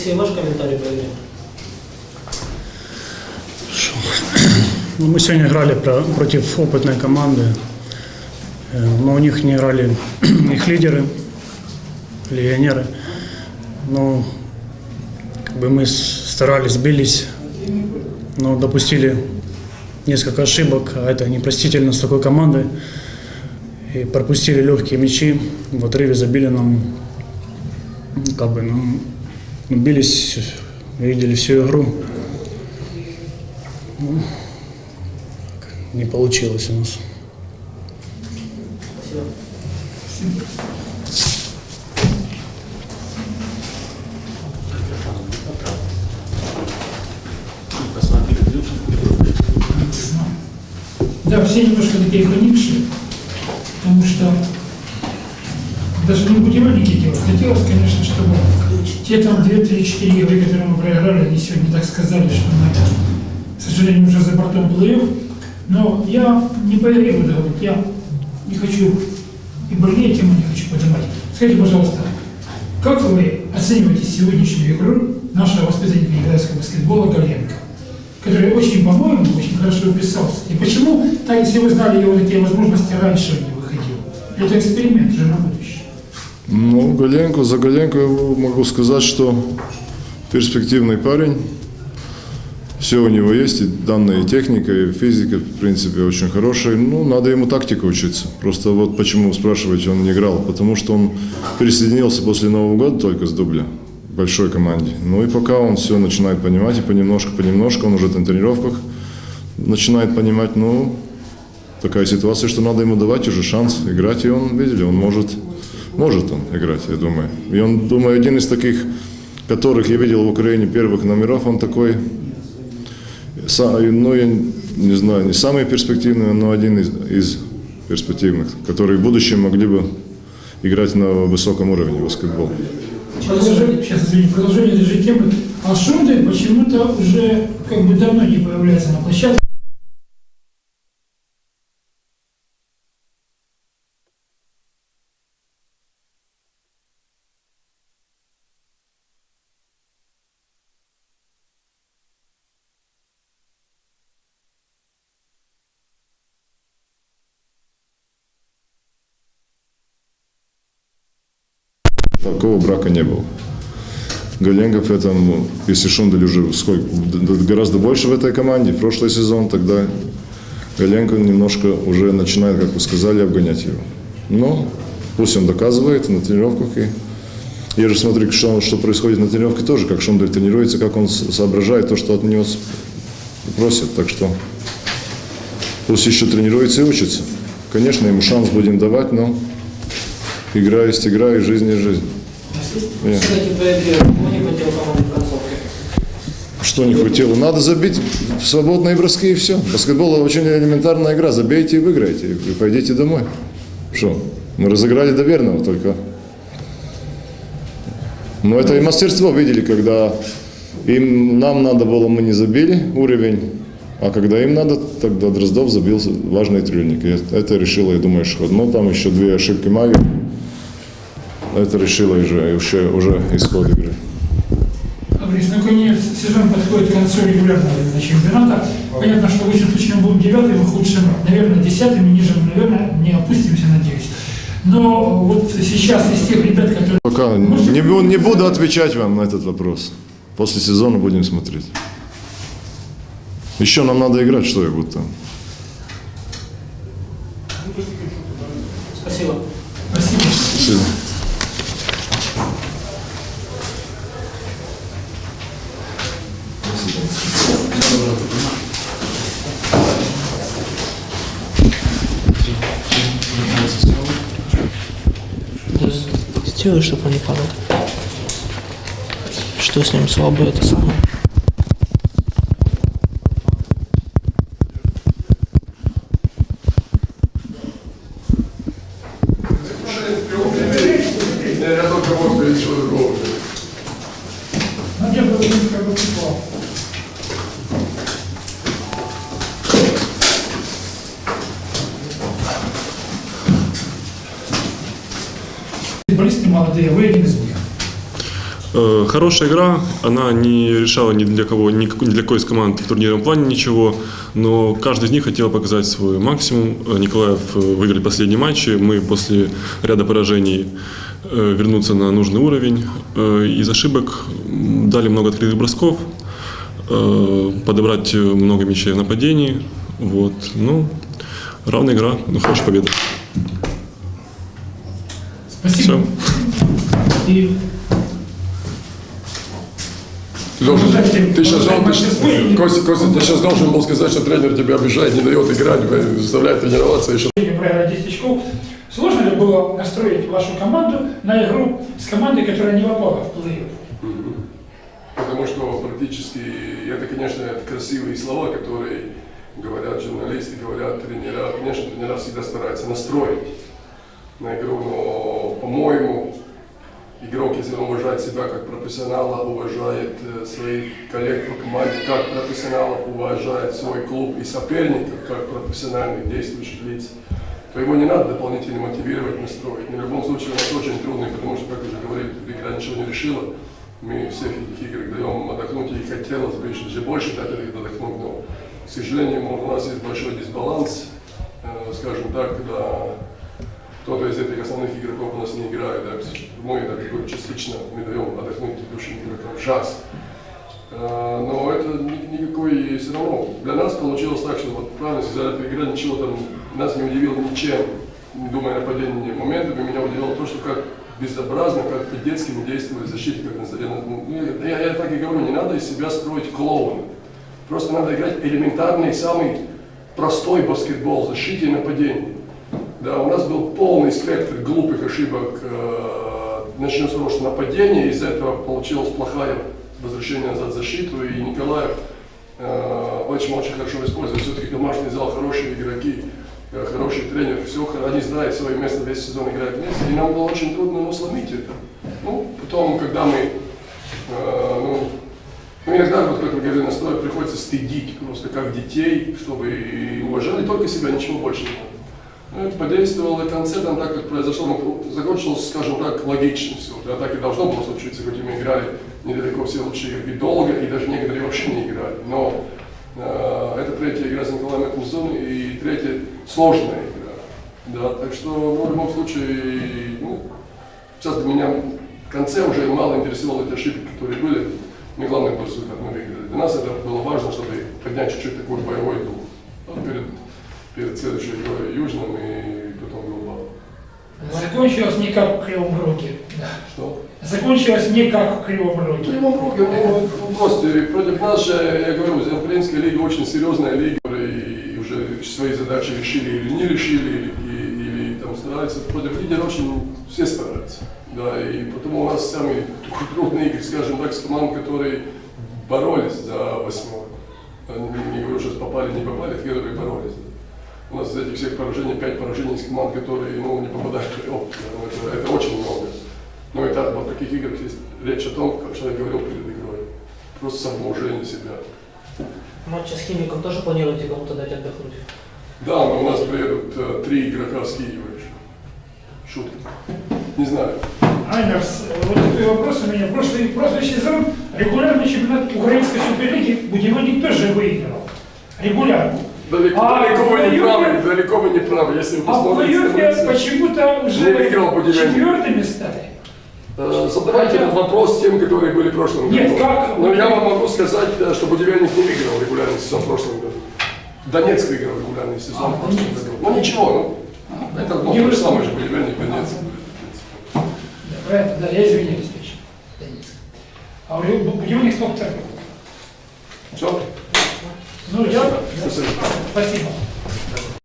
Алексей, ваш комментарий по игре? Ну, мы сегодня играли про- против опытной команды, э, но у них не играли их лидеры, легионеры. Но как бы мы старались, бились, но допустили несколько ошибок, а это непростительно с такой командой. И пропустили легкие мячи, в отрыве забили нам, ну, как бы, ну, ну, бились, видели всю игру. Не получилось у нас. Да, все немножко такие поникшие, потому что даже не мотивировали делать. Хотелось, конечно, чтобы те там 2-3-4 игры, которые мы проиграли, они сегодня так сказали, что мы, к сожалению, уже за бортом плей Но я не по игре буду говорить, я не хочу и больнее тему не хочу поднимать. Скажите, пожалуйста, как вы оцениваете сегодняшнюю игру нашего воспитанника китайского баскетбола Галенко? который очень, по-моему, очень хорошо вписался. И почему, так если вы знали его такие возможности, раньше он не выходил? Это эксперимент на будущее. Ну, Галенко, за Галенко могу сказать, что перспективный парень. Все у него есть, и данные и техника, и физика, в принципе, очень хорошая. Ну, надо ему тактику учиться. Просто вот почему, спрашиваете, он не играл. Потому что он присоединился после Нового года только с дубля большой команде. Ну и пока он все начинает понимать, и понемножку, понемножку, он уже на тренировках начинает понимать, ну, такая ситуация, что надо ему давать уже шанс играть, и он, видели, он может, может он играть, я думаю. И он, думаю, один из таких, которых я видел в Украине первых номеров, он такой, ну, я не знаю, не самый перспективный, но один из, из перспективных, которые в будущем могли бы играть на высоком уровне баскетбол. Продолжение, сейчас, извините, продолжение этой же темы. А Шунды почему-то уже как бы давно не появляется на площадке. Такого брака не было. Галенков это, ну, если Шундель уже сколько, гораздо больше в этой команде, в прошлый сезон, тогда Галенко немножко уже начинает, как вы сказали, обгонять его. Но пусть он доказывает на тренировках. И я же смотрю, что, что происходит на тренировке тоже, как Шундель тренируется, как он соображает то, что от него просят. Так что пусть еще тренируется и учится. Конечно, ему шанс будем давать, но игра есть игра, и жизнь есть жизнь. Нет. Что не хватило? Надо забить свободные броски и все. Баскетбол очень элементарная игра. Забейте и выиграете. И пойдите домой. Что? Мы разыграли до верного только. Но это и мастерство видели, когда им, нам надо было, мы не забили уровень, а когда им надо, тогда Дроздов забил важный трюльник. И это решило, я думаю, ход. Но там еще две ошибки Маги. Это решило уже, уже, уже исход игры. Борис, наконец, сезон подходит к концу регулярного чемпионата. Понятно, что в лучшем случае мы будем девятым, в худшем, наверное, десятым, ниже наверное, не опустимся, надеюсь. Но вот сейчас из тех ребят, которые... Пока не, бу- не буду отвечать вам на этот вопрос. После сезона будем смотреть. Еще нам надо играть, что я буду там. Спасибо. Спасибо. Спасибо. Сделай, чтобы он не падал. Что с ним слабо, это самое. Ну, я бы, как бы, попал. Футболисты молодые, вы один из них. Э, Хорошая игра, она не решала ни для кого, ни для какой из команд в турнирном плане ничего, но каждый из них хотел показать свой максимум. Э, Николаев э, выиграли последние матчи, мы после ряда поражений вернуться на нужный уровень. Из ошибок дали много открытых бросков, подобрать много мячей в нападении. Вот. Ну, равная игра, ну, хорошая победа. Спасибо. Все. И Ты, должен, Уважайте, ты, сейчас, уважаемые ты, гости. Костя, Костя, ты сейчас должен был сказать, что тренер тебя обижает, не дает играть, заставляет тренироваться еще. 10 очков. Сложно ли было настроить вашу команду на игру с командой, которая не попала в плей-офф? Потому что практически, это, конечно, это красивые слова, которые говорят журналисты, говорят тренера. Конечно, тренера всегда стараются настроить на игру, но, по-моему, игрок, если он уважает себя как профессионала, уважает э, своих коллег по команде как профессионалов, уважает свой клуб и соперников как профессиональных действующих лиц, то его не надо дополнительно мотивировать, настроить. Но в любом случае у нас очень трудный, потому что, как уже говорили, игра ничего не решила. Мы всех этих игр даем отдохнуть, и хотелось бы еще больше дать их отдохнуть, но, к сожалению, у нас есть большой дисбаланс, э, скажем так, когда кто-то из этих основных игроков у нас не играет, да, мы говорю, частично мы даем отдохнуть ведущим игрокам шанс. Но это ни- никакой все равно. Для нас получилось так, что вот правильно сказали, эта игра ничего там нас не удивила ничем, не думая нападение моментами, меня удивило то, что как безобразно, как по-детски мы действовали в защите, как на заре. Ну, Я, я так и говорю, не надо из себя строить клоуна. Просто надо играть элементарный, самый простой баскетбол, защите и нападении. Да, у нас был полный спектр глупых ошибок. Э, Начнем с того, что нападение, из-за этого получилось плохое возвращение назад защиту, и Николаев э, очень-очень хорошо использует. Все-таки домашний зал, хорошие игроки, э, хороший тренер, все, они знают свое место, весь сезон играют вместе, и нам было очень трудно ну, сломить это. Ну, потом, когда мы, э, ну, ну, иногда, вот как вы говорили, настрой приходится стыдить просто как детей, чтобы и уважали только себя, ничего больше не надо. Ну, это подействовало в конце, там так как произошло, ну, закончилось, скажем так, логично все. Да, так и должно было случиться, хоть и мы играли недалеко все лучшие игроки долго, и даже некоторые вообще не играли. Но э, это третья игра с Николаем сезоне, и третья сложная игра. Да, так что, ну, в любом случае, ну, сейчас для меня в конце уже мало интересовало эти ошибки, которые были. Не главное был результат, мы выиграли. Для нас это было важно, чтобы поднять чуть-чуть такой боевой дух перед, перед следующей игрой Южным и потом Билбао. Закончилось не как в Кривом Роге. Да. Что? Закончилось не как в Кривом Роге. Кривом Роге, ну, гости, против нас же, я говорю, Украинская лига очень серьезная лига, и уже свои задачи решили или не решили, или, и- или там стараются. Против лидера очень все стараются. Да, и потому у нас самые трудные игры, скажем так, с команд, которые боролись за восьмерку. Я Не, не- говорю, что попали, не попали, которые боролись. У нас из этих всех поражений, пять поражений с команд, которые ну, не попадают в плей-офф. Это, это очень много. Но и так, вот в таких играх есть речь о том, как человек говорил перед игрой. Просто самоуважение себя. Матча с Химиком тоже планируете кому-то дать отдохнуть? Да, но у нас приедут э, три игрока с Киева еще. Шутка. Не знаю. Айнерс, вот такой вопрос у меня. Прошлый, прошлый сезон регулярный чемпионат Украинской суперлиги Будиманик тоже выиграл. Регулярно. Далеко, А, далеко вы не в правы, плей-оффе- далеко вы не правы. Если вы А в посмотрите плей-оффе таблицу. почему-то Не выиграл уже Будиманик. четвертыми стали. Э, Задавайте этот вопрос тем, которые были в прошлом Нет, году. как? Но я вам могу сказать, э, что Будивельник не выиграл регулярный сезон в прошлом году. Донецк выиграл регулярный сезон А, в прошлом году. Ну ничего, ну, это ну, Не то же самое же Будивельник, Донецк. Да, правильно, да, я извиняюсь, точно. Донецк. А Будиманик сколько торгов? Все? Ну, я... Спасибо.